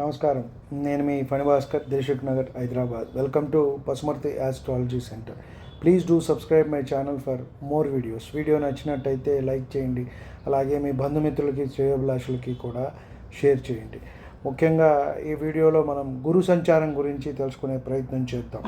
నమస్కారం. నేను మీ Phanibhaskar Dilsukh Nagar Hyderabad. Welcome to Pasumarthi astrology centre please do subscribe my channel for more videos video నచ్చినట్టయితే like చేయండి. అలాగే మీ బంధుమిత్రులకి శ్రేయోభిలాషులకి కూడా share చేయండి. ముఖ్యంగా ఈ వీడియోలో మనం గురు సంచారం గురించి తెలుసుకునే ప్రయత్నం చేద్దాం.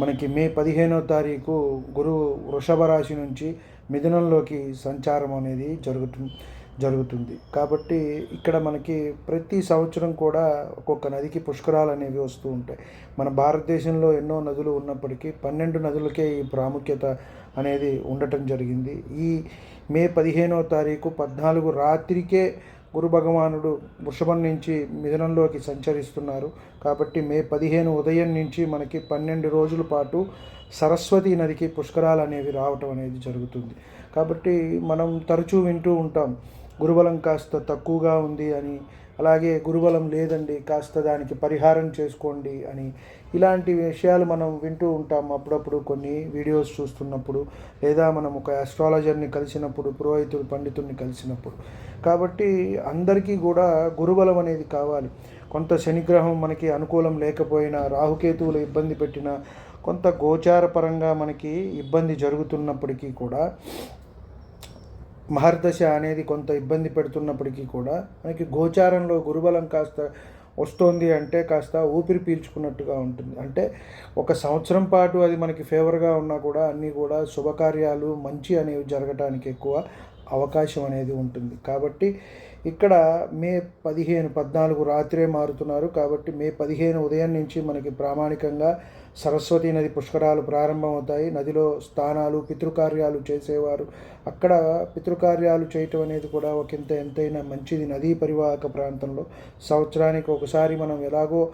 మనకి మే పదిహేనో తారీఖు గురువు వృషభ రాశి నుంచి మిథునంలోకి సంచారం అనేది జరుగుతుంది. జరుగుతుంది. కాబట్టి ఇక్కడ మనకి ప్రతి సంవత్సరం కూడా ఒక్కొక్క నదికి పుష్కరాలు అనేవి వస్తూ ఉంటాయి. మన భారతదేశంలో ఎన్నో నదులు ఉన్నప్పటికీ పన్నెండు నదులకే ఈ ప్రాముఖ్యత అనేది ఉండటం జరిగింది. ఈ మే పదిహేనో తారీఖు పద్నాలుగు రాత్రికే గురు భగవానుడు వృషభం నుంచి మిథునంలోకి సంచరిస్తున్నారు. కాబట్టి మే పదిహేను ఉదయం నుంచి మనకి పన్నెండు రోజుల పాటు సరస్వతి నదికి పుష్కరాలు అనేవి రావటం అనేది జరుగుతుంది. కాబట్టి మనం తరచూ వింటూ ఉంటాం. గురుబలం కాస్త తక్కువగా ఉంది అని అలాగే గురుబలం లేదండి కాస్త దానికి పరిహారం చేసుకోండి అని. ఇలాంటి విషయాలు మనం వింటూ ఉంటాం అప్పుడప్పుడు కొన్ని వీడియోస్ చూస్తున్నప్పుడు లేదా మనం ఒక ఆస్ట్రాలజర్ని కలిసినప్పుడు పురోహితుడు పండితుడిని కలిసినప్పుడు. కాబట్టి అందరికీ కూడా గురుబలం అనేది కావాలి. కొంత శనిగ్రహం మనకి అనుకూలం లేకపోయినా రాహుకేతువులు ఇబ్బంది పెట్టినా కొంత గోచారపరంగా మనకి ఇబ్బంది జరుగుతున్నప్పటికీ కూడా మహర్దశ అనేది కొంత ఇబ్బంది పెడుతున్నప్పటికీ కూడా మనకి గోచారంలో గురుబలం కాస్త వస్తోంది అంటే కాస్త ఊపిరి పీల్చుకున్నట్టుగా ఉంటుంది. అంటే ఒక సంవత్సరం పాటు అది మనకి ఫేవర్గా ఉన్నా కూడా అన్నీ కూడా శుభకార్యాలు మంచి అనేవి జరగటానికి ఎక్కువ అవకాశం అనేది ఉంటుంది. కాబట్టి ఇక్కడ మే పదిహేను పద్నాలుగు రాత్రే మారుతున్నారు. కాబట్టి మే పదిహేను ఉదయం నుంచి మనకి ప్రామాణికంగా సరస్వతి నది పుష్కరాలు ప్రారంభమవుతాయి. నదిలో స్థానాలు పితృకార్యాలు చేసేవారు. అక్కడ పితృకార్యాలు చేయటం అనేది కూడా ఒకంత ఎంతైనా మంచిది. నదీ పరివాహక ప్రాంతంలో సంవత్సరానికి ఒకసారి మనం ఎలాగో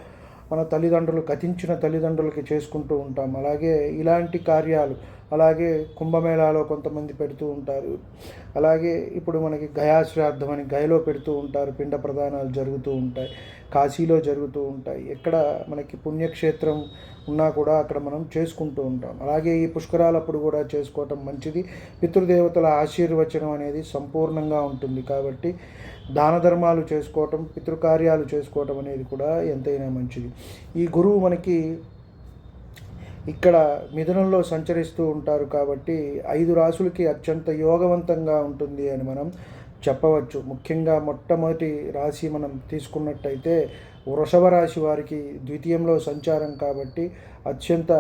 మన తల్లిదండ్రులు కథించిన తల్లిదండ్రులకి చేసుకుంటూ ఉంటాం. అలాగే ఇలాంటి కార్యాలు అలాగే కుంభమేళాలో కొంతమంది పెడుతూ ఉంటారు. అలాగే ఇప్పుడు మనకి గయాశ్రాద్ధం అని గయలో పెడుతూ ఉంటారు. పిండ ప్రదానాలు జరుగుతూ ఉంటాయి. కాశీలో జరుగుతూ ఉంటాయి. ఎక్కడ మనకి పుణ్యక్షేత్రం ఉన్నా కూడా అక్కడ మనం చేసుకుంటూ ఉంటాం. అలాగే ఈ పుష్కరాలప్పుడు కూడా చేసుకోవటం మంచిది. పితృదేవతల ఆశీర్వచనం అనేది సంపూర్ణంగా ఉంటుంది కాబట్టి దాన ధర్మాలు చేసుకోవటం పితృకార్యాలు చేసుకోవటం అనేది కూడా ఎంతైనా మంచిది. ఈ గురువు మనకి ఇక్కడ మిథునంలో సంచరిస్తూ ఉంటారు కాబట్టి ఐదు రాసులకి అత్యంత యోగవంతంగా ఉంటుంది అని మనం చెప్పవచ్చు. ముఖ్యంగా మొట్టమొదటి రాశి మనం తీసుకున్నట్టయితే వృషభ రాశి వారికి ద్వితీయంలో సంచారం కాబట్టి అత్యంత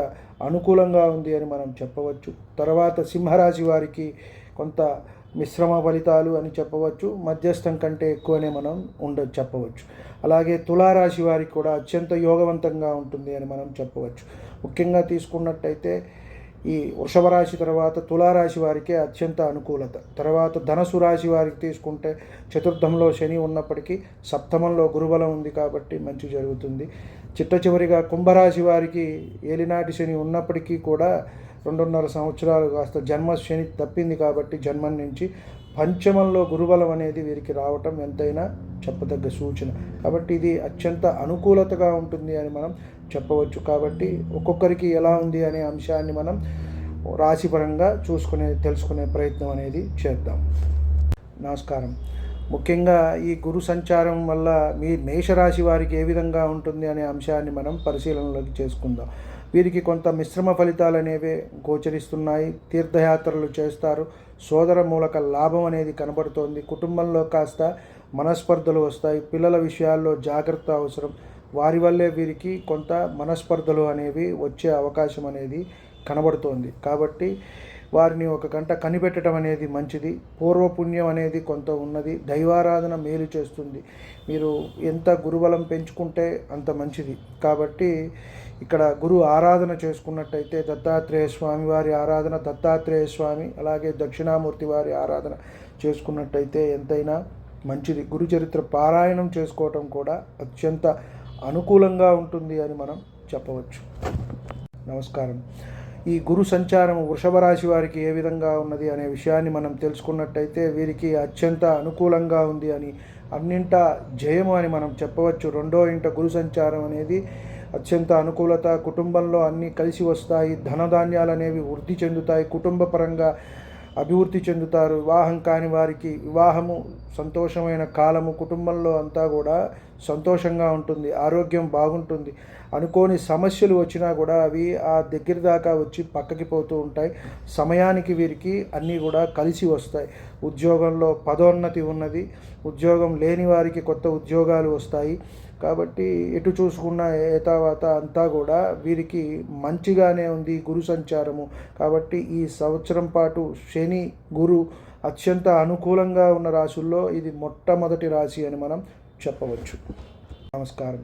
అనుకూలంగా ఉంది అని మనం చెప్పవచ్చు. తర్వాత సింహరాశి వారికి కొంత మిశ్రమ ఫలితాలు అని చెప్పవచ్చు మధ్యస్థం కంటే ఎక్కువనే మనం ఉండ చెప్పవచ్చు. అలాగే తులారాశి వారికి కూడా అత్యంత యోగవంతంగా ఉంటుంది అని మనం చెప్పవచ్చు. ముఖ్యంగా తీసుకున్నట్టయితే ఈ వృషభ రాశి తర్వాత తులారాశి వారికే అత్యంత అనుకూలత. తర్వాత ధనసు రాశి వారికి తీసుకుంటే చతుర్థంలో శని ఉన్నప్పటికీ సప్తమంలో గురుబలం ఉంది కాబట్టి మంచి జరుగుతుంది. చిట్ట చివరిగా కుంభరాశి వారికి ఏలినాటి శని ఉన్నప్పటికీ కూడా రెండున్నర సంవత్సరాలు కాస్త జన్మ శని తప్పింది కాబట్టి జన్మం నుంచి పంచమంలో గురుబలం అనేది వీరికి రావటం ఎంతైనా చెప్పదగ్గ సూచన. కాబట్టి ఇది అత్యంత అనుకూలతగా ఉంటుంది అని మనం చెప్పవచ్చు. కాబట్టి ఒక్కొక్కరికి ఎలా ఉంది అనే అంశాన్ని మనం రాశిపరంగా చూసుకునే తెలుసుకునే ప్రయత్నం అనేది చేద్దాం. నమస్కారం. ముఖ్యంగా ఈ గురు సంచారం వల్ల మీ మేషరాశి వారికి ఏ విధంగా ఉంటుంది అనే అంశాన్ని మనం పరిశీలనలోకి చేసుకుందాం. వీరికి కొంత మిశ్రమ ఫలితాలు అనేవి గోచరిస్తున్నాయి. తీర్థయాత్రలు చేస్తారు. సోదర మూలక లాభం అనేది కనబడుతోంది. కుటుంబంలో కాస్త మనస్పర్ధలు వస్తాయి. పిల్లల విషయాల్లో జాగ్రత్త అవసరం. వారి వల్లే వీరికి కొంత మనస్పర్ధలు అనేవి వచ్చే అవకాశం అనేది కనబడుతోంది. కాబట్టి వారిని ఒక గంట కనిపెట్టడం అనేది మంచిది. పూర్వపుణ్యం అనేది కొంత ఉన్నది. దైవారాధన మేలు చేస్తుంది. మీరు ఎంత గురుబలం పెంచుకుంటే అంత మంచిది. కాబట్టి ఇక్కడ గురు ఆరాధన చేసుకున్నట్టయితే దత్తాత్రేయ స్వామి వారి ఆరాధన దత్తాత్రేయ స్వామి అలాగే దక్షిణామూర్తి వారి ఆరాధన చేసుకున్నట్టయితే ఎంతైనా మంచిది. గురు చరిత్ర పారాయణం చేసుకోవటం కూడా అత్యంత అనుకూలంగా ఉంటుంది అని మనం చెప్పవచ్చు. నమస్కారం. ఈ గురు సంచారం వృషభ రాశి వారికి ఏ విధంగా ఉన్నది అనే విషయాన్ని మనం తెలుసుకున్నట్టయితే వీరికి అత్యంత అనుకూలంగా ఉంది అని అన్నింటా జయము అని మనం చెప్పవచ్చు. రెండో ఇంట గురు సంచారం అనేది అత్యంత అనుకూలత కుటుంబంలో అన్నీ కలిసి వస్తాయి ధనధాన్యాలు అనేవి వృద్ధి చెందుతాయి కుటుంబ పరంగా అభివృద్ధి చెందుతారు వివాహం కాని వారికి వివాహము సంతోషమైన కాలము కుటుంబంలో అంతా కూడా సంతోషంగా ఉంటుంది ఆరోగ్యం బాగుంటుంది. అనుకోని సమస్యలు వచ్చినా కూడా అవి ఆ దగ్గర దాకా వచ్చి పక్కకి పోతూ ఉంటాయి. సమయానికి వీరికి అన్నీ కూడా కలిసి వస్తాయి. ఉద్యోగంలో పదోన్నతి ఉన్నది. ఉద్యోగం లేని వారికి కొత్త ఉద్యోగాలు వస్తాయి. కాబట్టి ఎటు చూసుకున్న ఏతావాత అంతా కూడా వీరికి మంచిగానే ఉంది గురు సంచారము. కాబట్టి ఈ సంవత్సరం పాటు శని గురు అత్యంత అనుకూలంగా ఉన్న రాశుల్లో ఇది మొట్టమొదటి రాశి అని మనం చెప్పవచ్చు. నమస్కారం.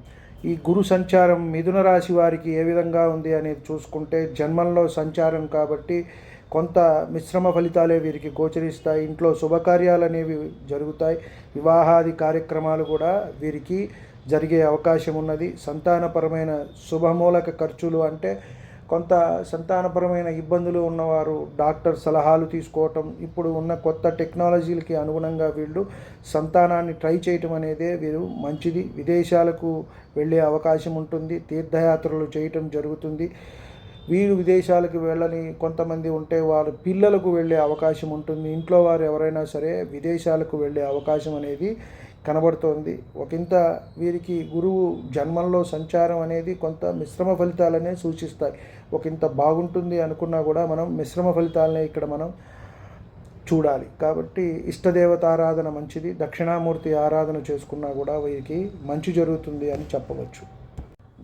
ఈ గురు సంచారం మిథున రాశి వారికి ఏ విధంగా ఉంది అనేది చూసుకుంటే జన్మంలో సంచారం కాబట్టి కొంత మిశ్రమ ఫలితాలే వీరికి గోచరిస్తాయి. ఇంట్లో శుభకార్యాలు అనేవి జరుగుతాయి. వివాహాది కార్యక్రమాలు కూడా వీరికి జరిగే అవకాశం ఉన్నది. సంతానపరమైన శుభమూలక ఖర్చులు అంటే కొంత సంతానపరమైన ఇబ్బందులు ఉన్నవారు డాక్టర్ సలహాలు తీసుకోవటం ఇప్పుడు ఉన్న కొత్త టెక్నాలజీలకి అనుగుణంగా వీళ్ళు సంతానాన్ని ట్రై చేయటం అనేదే వీరు మంచిది. విదేశాలకు వెళ్ళే అవకాశం ఉంటుంది తీర్థయాత్రలు చేయటం జరుగుతుంది. వీరు విదేశాలకు వెళ్ళని కొంతమంది ఉంటే వారు పిల్లలకు వెళ్ళే అవకాశం ఉంటుంది. ఇంట్లో వారు ఎవరైనా సరే విదేశాలకు వెళ్ళే అవకాశం అనేది కనబడుతోంది. ఒకంత వీరికి గురువు జన్మంలో సంచారం అనేది కొంత మిశ్రమ ఫలితాలనే సూచిస్తాయి. ఒకంత బాగుంటుంది అనుకున్నా కూడా మనం మిశ్రమ ఫలితాలనే ఇక్కడ మనం చూడాలి. కాబట్టి ఇష్టదేవత ఆరాధన మంచిది. దక్షిణామూర్తి ఆరాధన చేసుకున్నా కూడా వీరికి మంచి జరుగుతుంది అని చెప్పవచ్చు.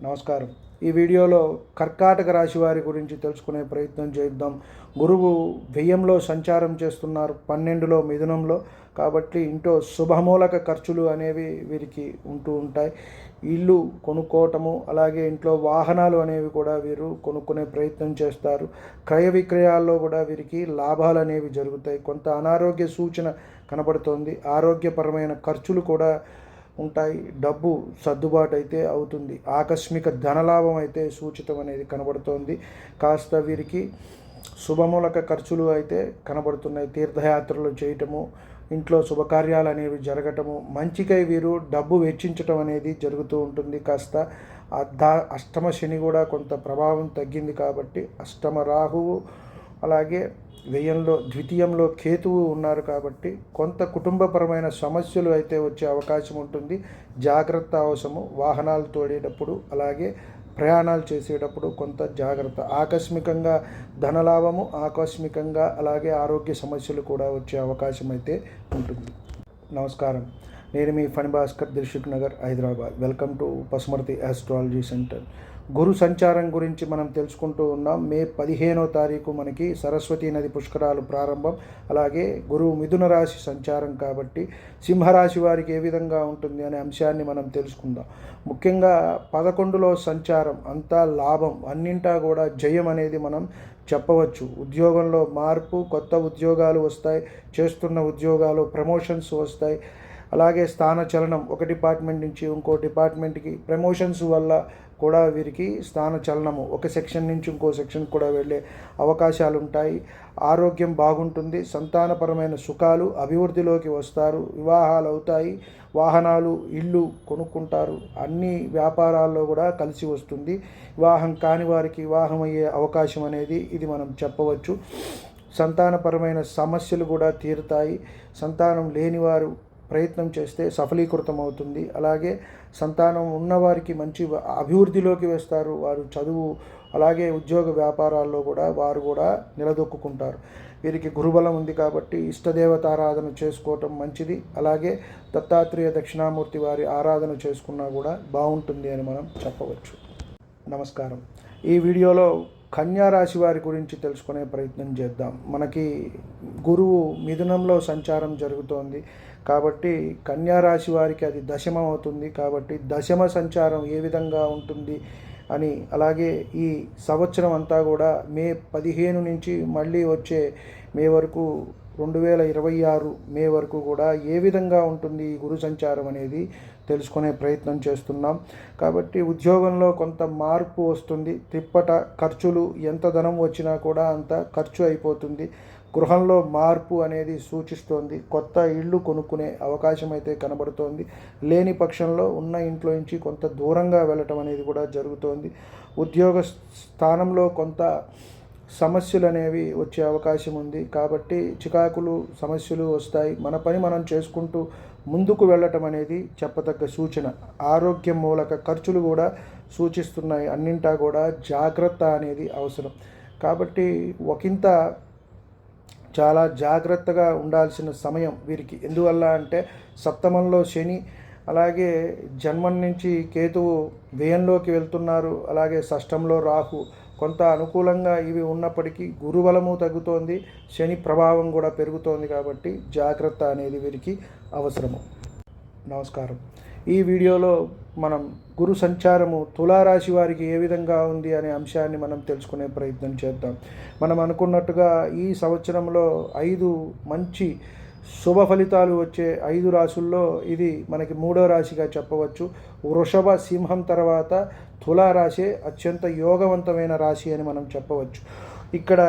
నమస్కారం. ఈ వీడియోలో కర్కాటక రాశి వారి గురించి తెలుసుకునే ప్రయత్నం చేద్దాం. గురువు వ్యయంలో సంచారం చేస్తున్నారు. పన్నెండులో మిథునంలో. కాబట్టి ఇంట్లో శుభమూలక ఖర్చులు అనేవి వీరికి ఉంటూ ఉంటాయి. ఇల్లు కొనుక్కోవటము అలాగే ఇంట్లో వాహనాలు అనేవి కూడా వీరు కొనుక్కునే ప్రయత్నం చేస్తారు. క్రయ విక్రయాల్లో కూడా వీరికి లాభాలు అనేవి జరుగుతాయి. కొంత అనారోగ్య సూచన కనబడుతోంది. ఆరోగ్యపరమైన ఖర్చులు కూడా ఉంటాయి. డబ్బు సర్దుబాటు అయితే అవుతుంది. ఆకస్మిక ధనలాభం అయితే సూచితం అనేది కనబడుతోంది. కాస్త వీరికి శుభమూలక ఖర్చులు అయితే కనబడుతున్నాయి. తీర్థయాత్రలు చేయటము ఇంట్లో శుభకార్యాలు అనేవి జరగటము మంచికై వీరు డబ్బు వెచ్చించటం అనేది జరుగుతూ ఉంటుంది. కాస్త దా అష్టమ శని కూడా కొంత ప్రభావం తగ్గింది కాబట్టి అష్టమ రాహువు అలాగే వ్యయంలో ద్వితీయంలో కేతువు ఉన్నారు కాబట్టి కొంత కుటుంబపరమైన సమస్యలు అయితే వచ్చే అవకాశం ఉంటుంది. జాగ్రత్త అవసరము వాహనాలు తోడేటప్పుడు అలాగే ప్రయాణాలు చేసేటప్పుడు కొంత జాగ్రత్త. ఆకస్మికంగా ధనలాభము ఆకస్మికంగా అలాగే ఆరోగ్య సమస్యలు కూడా వచ్చే అవకాశం అయితే ఉంటుంది. నమస్కారం. నేను మీ Phani Bhaskar Dilsukh Nagar Hyderabad. Welcome to Pasumarthi astrology centre. గురు సంచారం గురించి మనం తెలుసుకుంటూ ఉన్నాం. మే పదిహేనో తారీఖు మనకి సరస్వతీ నది పుష్కరాలు ప్రారంభం. అలాగే గురువు మిథున రాశి సంచారం కాబట్టి సింహరాశి వారికి ఏ విధంగా ఉంటుంది అనే అంశాన్ని మనం తెలుసుకుందాం. ముఖ్యంగా పదకొండులో సంచారం అంతా లాభం అన్నింటా కూడా జయం అనేది మనం చెప్పవచ్చు. ఉద్యోగంలో మార్పు కొత్త ఉద్యోగాలు వస్తాయి చేస్తున్న ఉద్యోగాలు ప్రమోషన్స్ వస్తాయి. అలాగే స్థాన చలనం ఒక డిపార్ట్మెంట్ నుంచి ఇంకో డిపార్ట్మెంట్కి. ప్రమోషన్స్ వల్ల కూడా వీరికి స్థాన చలనము. ఒక సెక్షన్ నుంచి ఇంకో సెక్షన్ కూడా వెళ్ళే అవకాశాలు ఉంటాయి ఆరోగ్యం బాగుంటుంది. సంతానపరమైన సుఖాలు అభివృద్ధిలోకి వస్తారు. వివాహాలు అవుతాయి వాహనాలు ఇల్లు కొనుక్కుంటారు. అన్ని వ్యాపారాల్లో కూడా కలిసి వస్తుంది. వివాహం కాని వారికి వివాహం అయ్యే అవకాశం అనేది ఇది మనం చెప్పవచ్చు. సంతానపరమైన సమస్యలు కూడా తీరుతాయి. సంతానం లేనివారు ప్రయత్నం చేస్తే సఫలీకృతం అవుతుంది అలాగే సంతానం ఉన్నవారికి మంచి అభివృద్ధిలోకి వేస్తారు. వారు చదువు అలాగే ఉద్యోగ వ్యాపారాల్లో కూడా వారు కూడా నిలదొక్కుంటారు వీరికి గురుబలం ఉంది కాబట్టి ఇష్టదేవత ఆరాధన చేసుకోవటం మంచిది. అలాగే దత్తాత్రేయ దక్షిణామూర్తి వారి ఆరాధన చేసుకున్నా కూడా బాగుంటుంది అని మనం చెప్పవచ్చు. నమస్కారం. ఈ వీడియోలో కన్యా రాశి వారి గురించి తెలుసుకునే ప్రయత్నం చేద్దాం. మనకి గురువు మిథునంలో సంచారం జరుగుతోంది. కాబట్టి కన్యా రాశి వారికి అది దశమం అవుతుంది. కాబట్టి దశమ సంచారం ఏ విధంగా ఉంటుంది అని అలాగే ఈ సంవత్సరం అంతా కూడా మే పదిహేను నుంచి మళ్ళీ వచ్చే మే వరకు రెండు వేల ఇరవై ఆరు మే వరకు కూడా ఏ విధంగా ఉంటుంది ఈ గురు సంచారం అనేది? తెలుసుకునే ప్రయత్నం చేస్తున్నాం. కాబట్టి ఉద్యోగంలో కొంత మార్పు వస్తుంది. తిప్పట ఖర్చులు ఎంత ధనం వచ్చినా కూడా అంత ఖర్చు అయిపోతుంది. గృహంలో మార్పు అనేది సూచిస్తోంది. కొత్త ఇళ్ళు కొనుక్కునే అవకాశం అయితే కనబడుతోంది. లేని పక్షంలో ఉన్న ఇంట్లో నుంచి కొంత దూరంగా వెళ్ళటం అనేది కూడా జరుగుతోంది. ఉద్యోగ స్థానంలో కొంత సమస్యలు అనేవి వచ్చే అవకాశం ఉంది. కాబట్టి చికాకులు సమస్యలు వస్తాయి. మన పని మనం చేసుకుంటూ ముందుకు వెళ్ళటం అనేది చెప్పదగ్గ సూచన. ఆరోగ్యం మూలక ఖర్చులు కూడా సూచిస్తున్నాయి. అన్నింటా కూడా జాగ్రత్త అనేది అవసరం. కాబట్టి ఒకంత చాలా జాగ్రత్తగా ఉండాల్సిన సమయం వీరికి. ఎందువల్ల అంటే సప్తమంలో శని అలాగే జన్మం నుంచి కేతువు వ్యయంలోకి వెళ్తున్నారు. అలాగే షష్టంలో రాహు. కొంత అనుకూలంగా ఇవి ఉన్నప్పటికీ గురుబలము తగ్గుతోంది శని ప్రభావం కూడా పెరుగుతోంది కాబట్టి జాగ్రత్త అనేది వీరికి అవసరము. నమస్కారం. ఈ వీడియోలో మనం గురు సంచారము తులారాశి వారికి ఏ విధంగా ఉంది అనే అంశాన్ని మనం తెలుసుకునే ప్రయత్నం చేద్దాం. మనం అనుకున్నట్టుగా ఈ సంవత్సరంలో ఐదు మంచి శుభ ఫలితాలు వచ్చే ఐదు రాశుల్లో ఇది మనకి మూడో రాశిగా చెప్పవచ్చు. వృషభ సింహం తర్వాత తులారాశే అత్యంత యోగవంతమైన రాశి అని మనం చెప్పవచ్చు. ఇక్కడ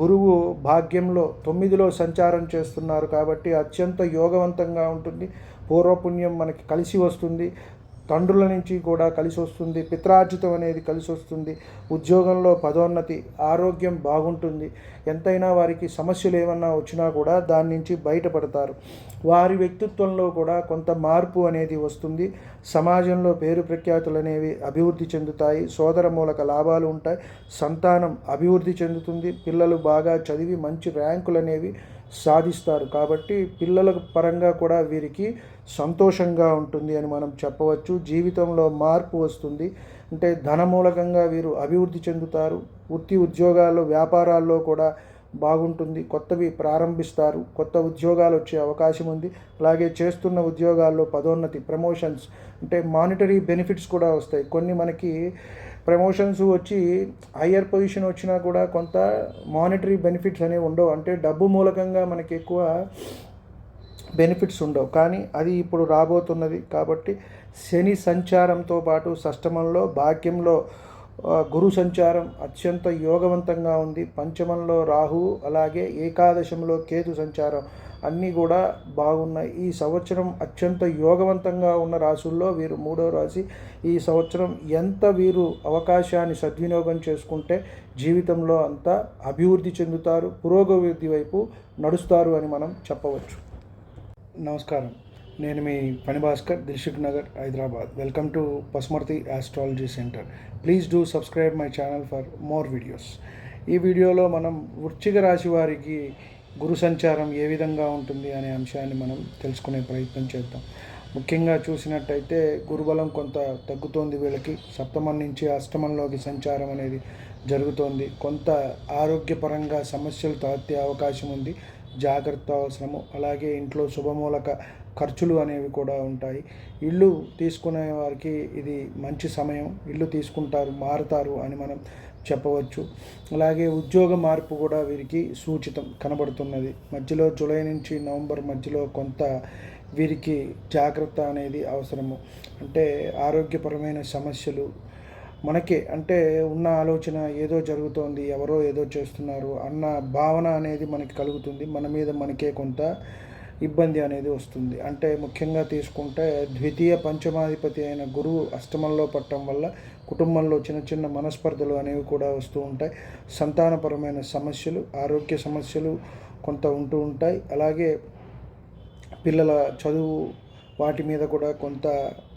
గురువు భాగ్యంలో తొమ్మిదిలో సంచారం చేస్తున్నారు కాబట్టి అత్యంత యోగవంతంగా ఉంటుంది. పూర్వపుణ్యం మనకి కలిసి వస్తుంది. తండ్రుల నుంచి కూడా కలిసి వస్తుంది పిత్రార్జితం అనేది కలిసి వస్తుంది ఉద్యోగంలో పదోన్నతి ఆరోగ్యం బాగుంటుంది. ఎంతైనా వారికి సమస్యలు ఏమన్నా వచ్చినా కూడా దాని నుంచి బయటపడతారు. వారి వ్యక్తిత్వంలో కూడా కొంత మార్పు అనేది వస్తుంది. సమాజంలో పేరు ప్రఖ్యాతులు అనేవి అభివృద్ధి చెందుతాయి. సోదర మూలక లాభాలు ఉంటాయి. సంతానం అభివృద్ధి చెందుతుంది. పిల్లలు బాగా చదివి మంచి ర్యాంకులు అనేవి సాధిస్తారు. కాబట్టి పిల్లల పరంగా కూడా వీరికి సంతోషంగా ఉంటుంది అని మనం చెప్పవచ్చు. జీవితంలో మార్పు వస్తుంది. అంటే ధనమూలకంగా వీరు అభివృద్ధి చెందుతారు. వృత్తి ఉద్యోగాల్లో వ్యాపారాల్లో కూడా బాగుంటుంది. కొత్తవి ప్రారంభిస్తారు. కొత్త ఉద్యోగాలు వచ్చే అవకాశం ఉంది. అలాగే చేస్తున్న ఉద్యోగాల్లో పదోన్నతి ప్రమోషన్స్ అంటే మానిటరీ బెనిఫిట్స్ కూడా వస్తాయి. కొన్ని మనకి ప్రమోషన్స్ వచ్చి హయ్యర్ పొజిషన్ వచ్చినా కూడా కొంత మానిటరీ బెనిఫిట్స్ అనేవి ఉండవు. అంటే డబ్బు మూలకంగా మనకి ఎక్కువ బెనిఫిట్స్ ఉండవు. కానీ అది ఇప్పుడు రాబోతున్నది కాబట్టి శని సంచారంతో పాటు సష్టమంలో భాగ్యంలో గురు సంచారం అత్యంత యోగవంతంగా ఉంది. పంచమంలో రాహు అలాగే ఏకాదశంలో కేతు సంచారం అన్నీ కూడా బాగున్నాయి. ఈ సంవత్సరం అత్యంత యోగవంతంగా ఉన్న రాసుల్లో వీరు మూడో రాశి. ఈ సంవత్సరం ఎంత వీరు అవకాశాన్ని సద్వినియోగం చేసుకుంటే జీవితంలో అంత అభివృద్ధి చెందుతారు పురోగతి వైపు నడుస్తారు అని మనం చెప్పవచ్చు. నమస్కారం. నేను మీ Phani Bhaskar Dilsukh Nagar Hyderabad. Welcome to Pasumarthi astrology centre please do subscribe my channel for more videos ఈ వీడియోలో మనం వృశ్చిక రాశి వారికి గురు సంచారం ఏ విధంగా ఉంటుంది అనే అంశాన్ని మనం తెలుసుకునే ప్రయత్నం చేద్దాం. ముఖ్యంగా చూసినట్టయితే గురుబలం కొంత తగ్గుతోంది వీళ్ళకి. సప్తమం నుంచి అష్టమంలోకి సంచారం అనేది జరుగుతోంది. కొంత ఆరోగ్యపరంగా సమస్యలు తలెత్తే అవకాశం ఉంది. జాగ్రత్త అవసరము. అలాగే ఇంట్లో శుభమూలక ఖర్చులు అనేవి కూడా ఉంటాయి. ఇల్లు తీసుకునే వారికి ఇది మంచి సమయం. ఇల్లు తీసుకుంటారు మారుతారు అని మనం చెప్పవచ్చు. అలాగే ఉద్యోగ మార్పు కూడా వీరికి సూచితం కనబడుతున్నది. మధ్యలో జూలై నుంచి నవంబర్ మధ్యలో కొంత వీరికి జాగ్రత్త అనేది అవసరము. అంటే ఆరోగ్యపరమైన సమస్యలు మనకే అంటే ఉన్న ఆలోచన ఏదో జరుగుతోంది ఎవరో ఏదో చేస్తున్నారు అన్న భావన అనేది మనకి కలుగుతుంది. మన మీద మనకే కొంత ఇబ్బంది అనేది వస్తుంది. అంటే ముఖ్యంగా తీసుకుంటే ద్వితీయ పంచమాధిపతి అయిన గురువు అష్టమంలో పట్టడం వల్ల కుటుంబంలో చిన్న చిన్న మనస్పర్ధలు అనేవి కూడా వస్తూ ఉంటాయి. సంతానపరమైన సమస్యలు ఆరోగ్య సమస్యలు కొంత ఉంటూ ఉంటాయి. అలాగే పిల్లల చదువు వాటి మీద కూడా కొంత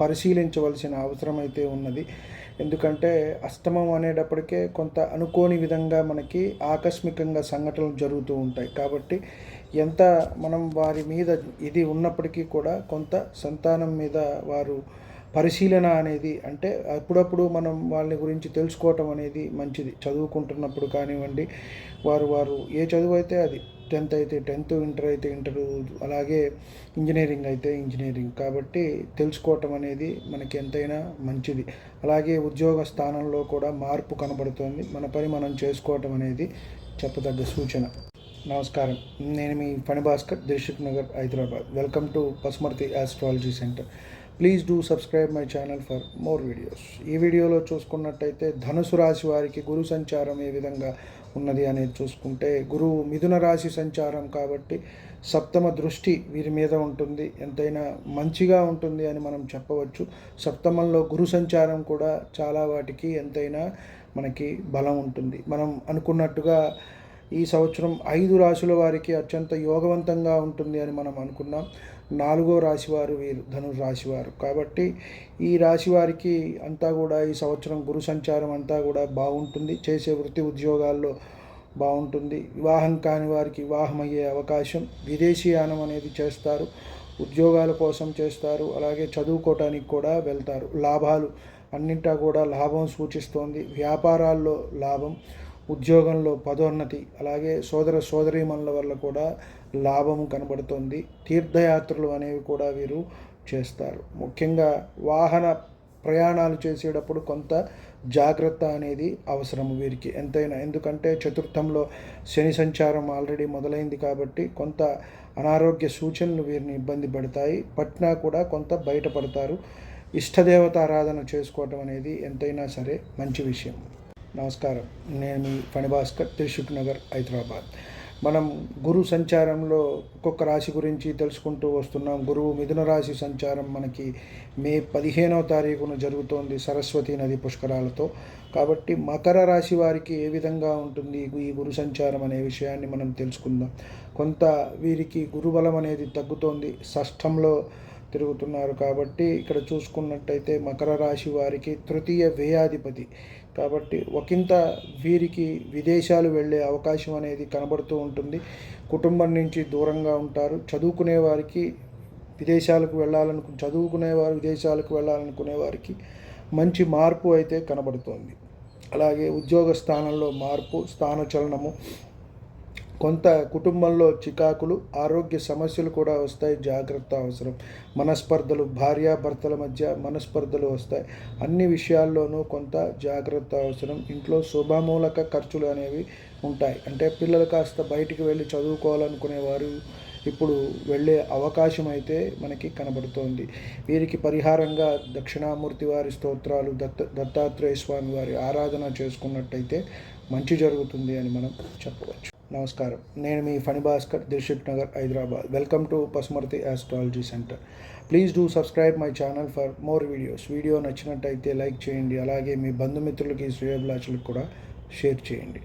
పరిశీలించవలసిన అవసరం అయితే ఉన్నది. ఎందుకంటే అష్టమం అనేటప్పటికే కొంత అనుకోని విధంగా మనకి ఆకస్మికంగా సంఘటనలు జరుగుతూ ఉంటాయి. కాబట్టి ఎంత మనం వారి మీద ఇది ఉన్నప్పటికీ కూడా కొంత సంతానం మీద వారు పరిశీలన అనేది అంటే అప్పుడప్పుడు మనం వాళ్ళ గురించి తెలుసుకోవటం అనేది మంచిది. చదువుకుంటున్నప్పుడు కానివ్వండి వారు వారు ఏ చదువు అయితే అది టెన్త్ అయితే టెన్త్ ఇంటర్ అయితే ఇంటర్ అలాగే ఇంజనీరింగ్ అయితే ఇంజనీరింగ్. కాబట్టి తెలుసుకోవటం అనేది మనకి ఎంతైనా మంచిది. అలాగే ఉద్యోగ స్థానంలో కూడా మార్పు కనబడుతుంది. మన పని మనం చేసుకోవటం అనేది చెప్పదగ్గ సూచన. నమస్కారం. నేను మీ Phani Bhaskar Dilsukh Nagar Hyderabad. Welcome to Pasumarthi astrology centre. Please do subscribe my channel for more videos ఈ వీడియోలో చూసుకున్నట్టయితే ధనుసు రాశి వారికి గురు సంచారం ఏ విధంగా ఉన్నది అనేది చూసుకుంటే గురువు మిథున రాశి సంచారం కాబట్టి సప్తమ దృష్టి వీరి మీద ఉంటుంది. ఎంతైనా మంచిగా ఉంటుంది అని మనం చెప్పవచ్చు. సప్తమంలో గురు సంచారం కూడా చాలా వాటికి ఎంతైనా మనకి బలం ఉంటుంది. మనం అనుకున్నట్టుగా ఈ సంవత్సరం ఐదు రాశుల వారికి అత్యంత యోగవంతంగా ఉంటుంది అని మనం అనుకున్నాం. నాలుగో రాశివారు వీరు ధనుర్ రాశివారు. కాబట్టి ఈ రాశి వారికి అంతా కూడా ఈ సంవత్సరం గురు సంచారం అంతా కూడా బాగుంటుంది. చేసే వృత్తి ఉద్యోగాల్లో బాగుంటుంది. వివాహం కాని వారికి వివాహం అయ్యే అవకాశం విదేశీయానం అనేది చేస్తారు ఉద్యోగాల కోసం చేస్తారు అలాగే చదువుకోవటానికి కూడా వెళ్తారు. లాభాలు అన్నింటా కూడా లాభం సూచిస్తోంది. వ్యాపారాల్లో లాభం ఉద్యోగంలో పదోన్నతి అలాగే సోదర సోదరీమణుల వల్ల కూడా లాభం కనబడుతుంది. తీర్థయాత్రలు అనేవి కూడా వీరు చేస్తారు. ముఖ్యంగా వాహన ప్రయాణాలు చేసేటప్పుడు కొంత జాగ్రత్త అనేది అవసరం వీరికి. ఎంతైనా ఎందుకంటే చతుర్థంలో శని సంచారం ఆల్రెడీ మొదలైంది కాబట్టి కొంత అనారోగ్య సూచనలు వీరిని ఇబ్బంది పడతాయి. పట్నా కూడా కొంత బయటపడతారు. ఇష్టదేవత ఆరాధన చేసుకోవటం అనేది ఎంతైనా సరే మంచి విషయం. నమస్కారం. నేను మీ ఫణిభాస్కర్ త్రిశుక్ నగర్ హైదరాబాద్. మనం గురు సంచారంలో ఒక్కొక్క రాశి గురించి తెలుసుకుంటూ వస్తున్నాం. గురువు మిథున రాశి సంచారం మనకి మే పదిహేనవ తారీఖున జరుగుతోంది సరస్వతి నది పుష్కరాలతో. కాబట్టి మకర రాశి వారికి ఏ విధంగా ఉంటుంది ఈ గురు సంచారం అనే విషయాన్ని మనం తెలుసుకుందాం. కొంత వీరికి గురుబలం అనేది తగ్గుతోంది. షష్టంలో తిరుగుతున్నారు కాబట్టి ఇక్కడ చూసుకున్నట్టయితే మకర రాశి వారికి తృతీయ వ్యయాధిపతి కాబట్టి ఒకంత వీరికి విదేశాలు వెళ్ళే అవకాశం అనేది కనబడుతూ ఉంటుంది. కుటుంబం నుంచి దూరంగా ఉంటారు. చదువుకునే వారికి విదేశాలకు వెళ్ళాలనుకు చదువుకునేవారు విదేశాలకు వెళ్ళాలనుకునే వారికి మంచి మార్పు అయితే కనబడుతోంది. అలాగే ఉద్యోగ స్థానంలో మార్పు స్థానచలనము కొంత కుటుంబంలో చికాకులు ఆరోగ్య సమస్యలు కూడా వస్తాయి. జాగ్రత్త అవసరం. మనస్పర్ధలు భార్యాభర్తల మధ్య మనస్పర్ధలు వస్తాయి. అన్ని విషయాల్లోనూ కొంత జాగ్రత్త అవసరం. ఇంట్లో శుభమూలక ఖర్చులు అనేవి ఉంటాయి. అంటే పిల్లలు కాస్త బయటికి వెళ్ళి చదువుకోవాలనుకునేవారు ఇప్పుడు వెళ్ళే అవకాశం అయితే మనకి కనబడుతోంది. వీరికి పరిహారంగా దక్షిణామూర్తి వారి స్తోత్రాలు దత్త దత్తాత్రేయ స్వామి వారి ఆరాధన చేసుకున్నట్టయితే మంచి జరుగుతుంది అని మనం చెప్పవచ్చు. నమస్కారం. నేను మీ Phani Bhaskar Dilsukh Nagar Hyderabad. Welcome to Pasumarthi astrology centre please do subscribe my channel for more videos video నచ్చినట్టయితే లైక్ చేయండి. అలాగే మీ బంధుమిత్రులకి శ్రేయభిలాషులకు కూడా షేర్ చేయండి.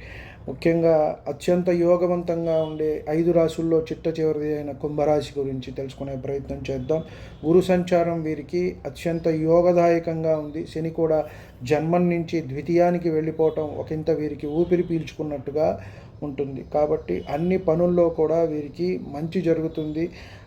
ముఖ్యంగా అత్యంత యోగవంతంగా ఉండే ఐదు రాశుల్లో చిట్ట చివరిది అయిన కుంభరాశి గురించి తెలుసుకునే ప్రయత్నం చేద్దాం. గురు సంచారం వీరికి అత్యంత యోగదాయకంగా ఉంది. శని కూడా జన్మం నుంచి ద్వితీయానికి వెళ్ళిపోవటం ఒకంత వీరికి ఊపిరి పీల్చుకున్నట్టుగా ఉంటుంది. కాబట్టి అన్ని పనుల్లో కూడా వీరికి మంచి జరుగుతుంది.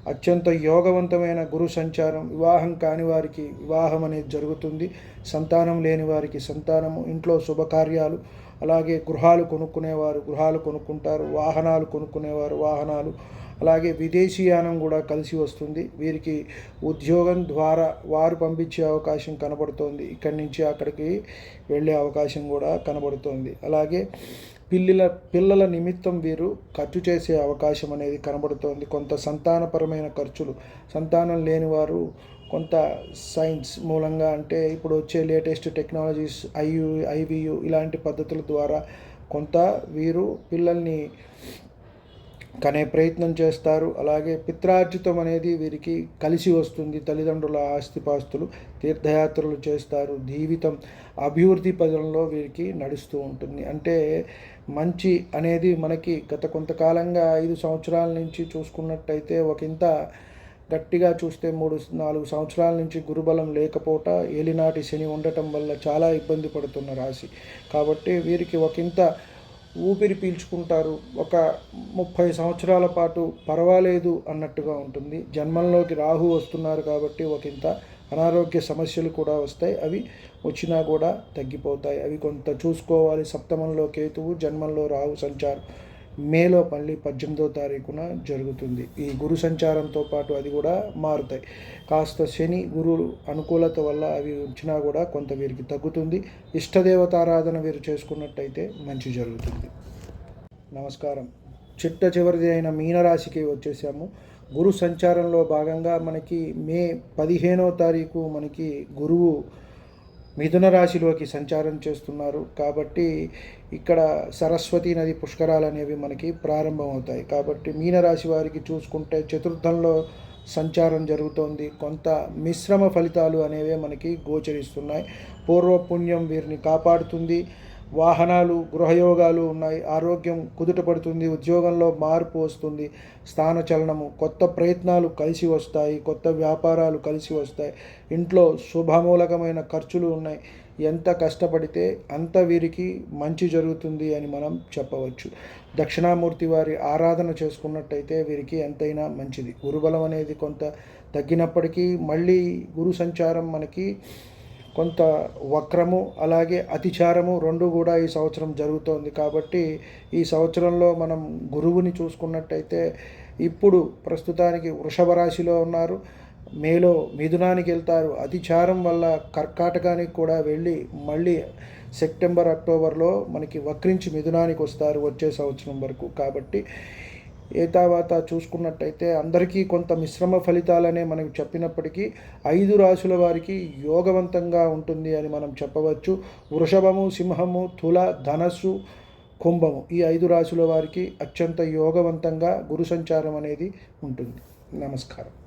అత్యంత యోగవంతమైన గురు సంచారం వివాహం కాని వారికి వివాహం అనేది జరుగుతుంది. సంతానం లేని వారికి సంతానము ఇంట్లో శుభకార్యాలు అలాగే గృహాలు కొనుక్కునేవారు గృహాలు కొనుక్కుంటారు వాహనాలు కొనుక్కునేవారు వాహనాలు అలాగే విదేశీయానం కూడా కలిసి వస్తుంది. వీరికి ఉద్యోగం ద్వారా వారు పంపించే అవకాశం కనబడుతోంది. ఇక్కడి నుంచి అక్కడికి వెళ్ళే అవకాశం కూడా కనబడుతోంది. అలాగే పిల్లల పిల్లల నిమిత్తం వీరు ఖర్చు చేసే అవకాశం అనేది కనబడుతోంది. కొంత సంతానపరమైన ఖర్చులు సంతానం లేని వారు కొంత సైన్స్ మూలంగా అంటే ఇప్పుడు వచ్చే లేటెస్ట్ టెక్నాలజీస్ ఐయు ఐవియు ఇలాంటి పద్ధతుల ద్వారా కొంత వీరు పిల్లల్ని కనే ప్రయత్నం చేస్తారు. అలాగే పిత్రార్జితం అనేది వీరికి కలిసి వస్తుంది. తల్లిదండ్రుల ఆస్తిపాస్తులు తీర్థయాత్రలు చేస్తారు. జీవితం అభివృద్ధి పదంలో వీరికి నడుస్తూ ఉంటుంది. అంటే మంచి అనేది మనకి గత కొంతకాలంగా ఐదు సంవత్సరాల నుంచి చూసుకున్నట్టయితే ఒకంత గట్టిగా చూస్తే మూడు నాలుగు సంవత్సరాల నుంచి గురుబలం లేకపోట ఏలినాటి శని ఉండటం వల్ల చాలా ఇబ్బంది పడుతున్న రాశి. కాబట్టి వీరికి ఒకంత ఊపిరి పీల్చుకుంటారు. ఒక ముప్పై సంవత్సరాల పాటు పర్వాలేదు అన్నట్టుగా ఉంటుంది. జన్మంలోకి రాహు వస్తున్నారు కాబట్టి ఒకంత అనారోగ్య సమస్యలు కూడా వస్తాయి. అవి వచ్చినా కూడా తగ్గిపోతాయి. అవి కొంత చూసుకోవాలి. సప్తమంలో కేతువు జన్మంలో రాహు సంచారం. మేలో పల్లి పద్దెనిమిదో తారీఖున జరుగుతుంది. ఈ గురు సంచారంతో పాటు అది కూడా మారుతాయి. కాస్త శని గురు అనుకూలత వల్ల అవి వచ్చినా కూడా కొంత వీరికి తగ్గుతుంది. ఇష్టదేవతారాధన వీరు చేసుకున్నట్టయితే మంచి జరుగుతుంది. నమస్కారం. చిట్ట చివరిది అయిన మీనరాశికి వచ్చేసాము. గురు సంచారంలో భాగంగా మనకి మే పదిహేనో తారీఖు మనకి గురువు మిథున రాశిలోకి సంచారం చేస్తున్నారు. కాబట్టి ఇక్కడ సరస్వతి నది పుష్కరాలు అనేవి మనకి ప్రారంభమవుతాయి. కాబట్టి మీనరాశి వారికి చూసుకుంటే చతుర్థంలో సంచారం జరుగుతోంది. కొంత మిశ్రమ ఫలితాలు అనేవి మనకి గోచరిస్తున్నాయి. పూర్వపుణ్యం వీరిని కాపాడుతుంది. వాహనాలు గృహయోగాలు ఉన్నాయి. ఆరోగ్యం కుదుటపడుతుంది. ఉద్యోగంలో మార్పు వస్తుంది. స్థానచలనము కొత్త ప్రయత్నాలు కలిసి వస్తాయి. కొత్త వ్యాపారాలు కలిసి వస్తాయి. ఇంట్లో శుభమూలకమైన ఖర్చులు ఉన్నాయి. ఎంత కష్టపడితే అంత వీరికి మంచి జరుగుతుంది అని మనం చెప్పవచ్చు. దక్షిణామూర్తి వారి ఆరాధన చేసుకున్నట్టయితే వీరికి ఎంతైనా మంచిది. గురుబలం అనేది కొంత తగ్గినప్పటికీ మళ్ళీ గురు సంచారం మనకి కొంత వక్రము అలాగే అతిచారము రెండు కూడా ఈ సంవత్సరం జరుగుతోంది కాబట్టి ఈ సంవత్సరంలో మనం గురువుని చూసుకున్నట్టయితే ఇప్పుడు ప్రస్తుతానికి వృషభ రాశిలో ఉన్నారు. మేలో మిథునానికి వెళ్తారు. అతిచారం వల్ల కర్కాటకానికి కూడా వెళ్ళి మళ్ళీ సెప్టెంబర్ అక్టోబర్లో మనకి వక్రించి మిథునానికి వస్తారు వచ్చే సంవత్సరం వరకు. కాబట్టి ఏ తర్వాత చూసుకున్నట్టయితే అందరికీ కొంత మిశ్రమ ఫలితాలనే మనకు చెప్పినప్పటికీ ఐదు రాశుల వారికి యోగవంతంగా ఉంటుంది అని మనం చెప్పవచ్చు. వృషభము సింహము తుల ధనస్సు కుంభము ఈ ఐదు రాశుల వారికి అత్యంత యోగవంతంగా గురు సంచారం అనేది ఉంటుంది. నమస్కారం.